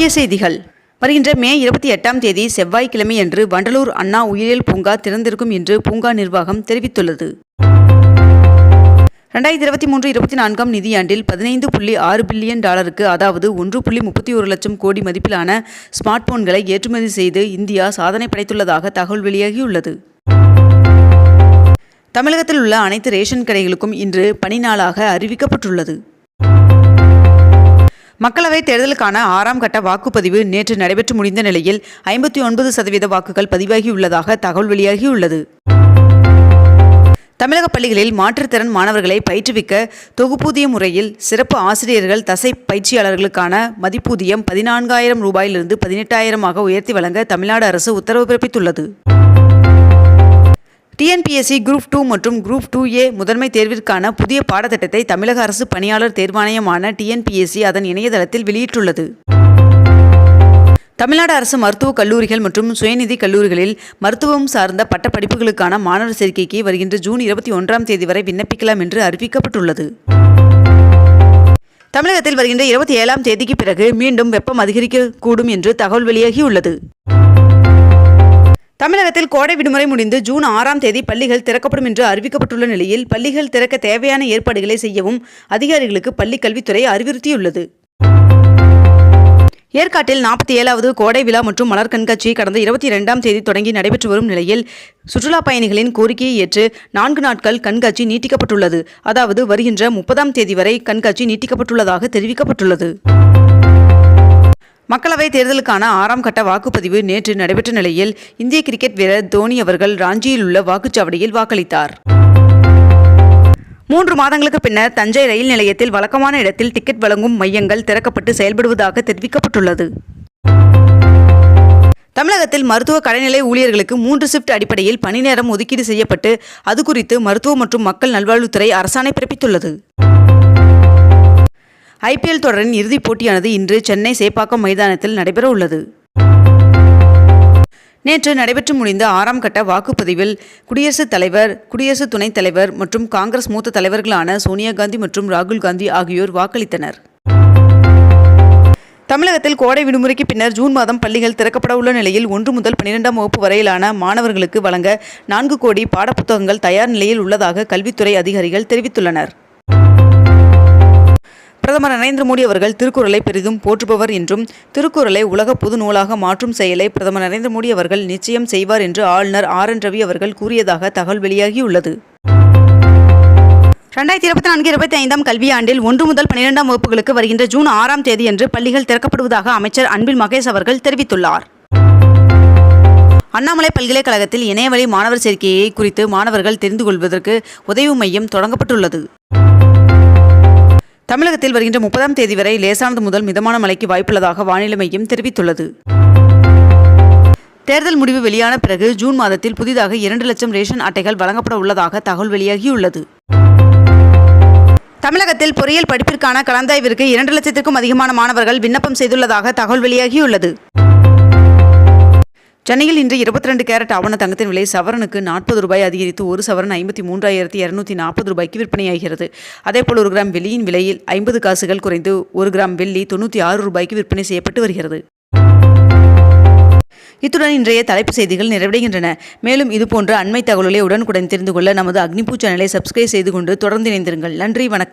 முக்கிய செய்திகள். வருகின்ற மே இருபத்தி எட்டாம் தேதி செவ்வாய்க்கிழமை என்று வண்டலூர் அண்ணா உயிரியல் பூங்கா திறந்திருக்கும் என்று பூங்கா நிர்வாகம் தெரிவித்துள்ளது. ரெண்டாயிரத்தி இருபத்தி மூன்று இருபத்தி நான்காம் நிதியாண்டில் பதினைந்து புள்ளி ஆறு பில்லியன் டாலருக்கு அதாவது ஒன்று புள்ளி முப்பத்தி ஒரு லட்சம் கோடி மதிப்பிலான ஸ்மார்ட் போன்களை ஏற்றுமதி செய்து இந்தியா சாதனை படைத்துள்ளதாக தகவல் வெளியாகியுள்ளது. தமிழகத்தில் உள்ள அனைத்து ரேஷன் கடைகளுக்கும் இன்று பணி நாளாக அறிவிக்கப்பட்டுள்ளது. மக்களவைத் தேர்தலுக்கான ஆறாம் கட்ட வாக்குப்பதிவு நேற்று நடைபெற்று முடிந்த நிலையில் ஐம்பத்தி ஒன்பது சதவீத வாக்குகள் பதிவாகியுள்ளதாக தகவல் வெளியாகியுள்ளது. தமிழக பள்ளிகளில் மாற்றுத்திறன் மாணவர்களை பயிற்றுவிக்க தொகுப்பூதிய முறையில் சிறப்பு ஆசிரியர்கள் தசை பயிற்சியாளர்களுக்கான மதிப்பூதியம் பதினான்காயிரம் ரூபாயிலிருந்து பதினெட்டாயிரமாக உயர்த்தி வழங்க தமிழ்நாடு அரசு உத்தரவு பிறப்பித்துள்ளது. டிஎன்பிஎஸ்சி குரூப் டூ மற்றும் குரூப் டூ ஏ முதன்மை தேர்விற்கான புதிய பாடத்திட்டத்தை தமிழக அரசு பணியாளர் தேர்வாணையமான டிஎன்பிஎஸ்சி அதன் இணையதளத்தில் வெளியிட்டுள்ளது. தமிழ்நாடு அரசு மருத்துவக் கல்லூரிகள் மற்றும் சுயநிதி கல்லூரிகளில் மருத்துவம் சார்ந்த பட்டப்படிப்புகளுக்கான மாணவர் சேர்க்கைக்கு வருகின்ற ஜூன் இருபத்தி ஒன்றாம் தேதி வரை விண்ணப்பிக்கலாம் என்று அறிவிக்கப்பட்டுள்ளது. தமிழகத்தில் வருகின்ற இருபத்தி ஏழாம் தேதிக்கு பிறகு மீண்டும் வெப்பம் அதிகரிக்கக்கூடும் என்று தகவல் வெளியாகியுள்ளது. தமிழகத்தில் கோடை விடுமுறை முடிந்து ஜூன் ஆறாம் தேதி பள்ளிகள் திறக்கப்படும் என்று அறிவிக்கப்பட்டுள்ள நிலையில் பள்ளிகள் திறக்க தேவையான ஏற்பாடுகளை செய்யவும் அதிகாரிகளுக்கு பள்ளிக் கல்வித்துறை அறிவுறுத்தியுள்ளது. ஏற்காட்டில் நாற்பத்தி ஏழாவது கோடை விழா மற்றும் மலர் கண்காட்சி கடந்த இருபத்தி இரண்டாம் தேதி தொடங்கி நடைபெற்று வரும் நிலையில் சுற்றுலா பயணிகளின் கோரிக்கையை ஏற்று நான்கு நாட்கள் கண்காட்சி நீட்டிக்கப்பட்டுள்ளது. அதாவது வருகின்ற முப்பதாம் தேதி வரை கண்காட்சி நீட்டிக்கப்பட்டுள்ளதாக தெரிவிக்கப்பட்டுள்ளது. மக்களவைத் தேர்தலுக்கான ஆறாம் கட்ட வாக்குப்பதிவு நேற்று நடைபெற்ற நிலையில் இந்திய கிரிக்கெட் வீரர் தோனி அவர்கள் ராஞ்சியில் உள்ள வாக்குச்சாவடியில் வாக்களித்தார். மூன்று மாதங்களுக்கு பின்னர் தஞ்சை ரயில் நிலையத்தில் வழக்கமான இடத்தில் டிக்கெட் வழங்கும் மையங்கள் திறக்கப்பட்டு செயல்படுவதாக தெரிவிக்கப்பட்டுள்ளது. தமிழகத்தில் மருத்துவ கடைநிலை ஊழியர்களுக்கு மூன்று ஷிப்ட் அடிப்படையில் பணி நேரம் ஒதுக்கீடு செய்யப்பட்டு அது குறித்து மருத்துவ மற்றும் மக்கள் நல்வாழ்வுத்துறை அரசாணை பிறப்பித்துள்ளது. ஐபிஎல் தொடரின் இறுதிப் போட்டியானது இன்று சென்னை சேப்பாக்கம் மைதானத்தில் நடைபெற உள்ளது நேற்று நடைபெற்று முடிந்த ஆறாம் கட்ட வாக்குப்பதிவில் குடியரசுத் தலைவர் குடியரசு துணைத் தலைவர் மற்றும் காங்கிரஸ் மூத்த தலைவர்களான சோனியா காந்தி மற்றும் ராகுல் காந்தி ஆகியோர் வாக்களித்தனர். தமிழகத்தில் கோடை விடுமுறைக்கு பின்னர் ஜூன் மாதம் பள்ளிகள் திறக்கப்பட உள்ள நிலையில் ஒன்று முதல் பன்னிரெண்டாம் வகுப்பு வரையிலான மாணவர்களுக்கு வழங்க நான்கு கோடி பாடப்புத்தகங்கள் தயார் நிலையில் உள்ளதாக கல்வித்துறை அதிகாரிகள் தெரிவித்துள்ளனர். பிரதமர் நரேந்திர மோடி அவர்கள் திருக்குறளை பெரிதும் போற்றுபவர் என்றும் திருக்குறளை உலக பொது நூலாக மாற்றும் செயலை பிரதமர் நரேந்திர மோடி அவர்கள் நிச்சயம் செய்வார் என்று ஆளுநர் ஆர் என் ரவி அவர்கள் கூறியதாக தகவல் வெளியாகியுள்ளது. ரெண்டாயிரத்தி இருபத்தி நான்கு இருபத்தி ஐந்தாம் கல்வியாண்டில் ஒன்று முதல் பன்னிரெண்டாம் வகுப்புகளுக்கு வருகின்ற ஜூன் ஆறாம் தேதியன்று பள்ளிகள் திறக்கப்படுவதாக அமைச்சர் அன்பில் மகேஷ் அவர்கள் தெரிவித்துள்ளார். அண்ணாமலை பல்கலைக்கழகத்தில் இணையவழி மாணவர் சேர்க்கையை குறித்து மாணவர்கள் தெரிந்து கொள்வதற்கு உதவி மையம் தொடங்கப்பட்டுள்ளது. தமிழகத்தில் வருகின்ற முப்பதாம் தேதி வரை லேசானது முதல் மிதமான மழைக்கு வாய்ப்புள்ளதாக வானிலை மையம் தெரிவித்துள்ளது. தேர்தல் முடிவு வெளியான பிறகு ஜூன் மாதத்தில் புதிதாக இரண்டு லட்சம் ரேஷன் அட்டைகள் வழங்கப்பட உள்ளதாக தகவல் வெளியாகியுள்ளது. தமிழகத்தில் பொறியியல் படிப்பிற்கான கலந்தாய்விற்கு இரண்டு லட்சத்திற்கும் அதிகமான மாணவர்கள் விண்ணப்பம் செய்துள்ளதாக தகவல் வெளியாகியுள்ளது. சென்னையில் இன்று இருபத்தி ரெண்டு கேரட் ஆவண தங்கத்தின் விலை சவரனுக்கு நாற்பது ரூபாய் அதிகரித்து ஒரு சவரன் ஐம்பத்தி மூன்றாயிரத்தி இரநூத்தி நாற்பது ரூபாய்க்கு விற்பனையாகிறது. அதேபோல் ஒரு கிராம் வெள்ளியின் விலையில் ஐம்பது காசுகள் குறைந்து ஒரு கிராம் வெள்ளி தொண்ணூற்றி ஆறு ரூபாய்க்கு விற்பனை செய்யப்பட்டு வருகிறது. இத்துடன் இன்றைய தலைப்பு செய்திகள் நிறைவடைகின்றன. மேலும் இதுபோன்ற அண்மை தகவல்களை உடனுக்குடன் தெரிந்து கொள்ள நமது அக்னிபூ சேனலை சப்ஸ்கிரைப் செய்து கொண்டு தொடர்ந்து இணைந்திருங்கள். நன்றி வணக்கம்.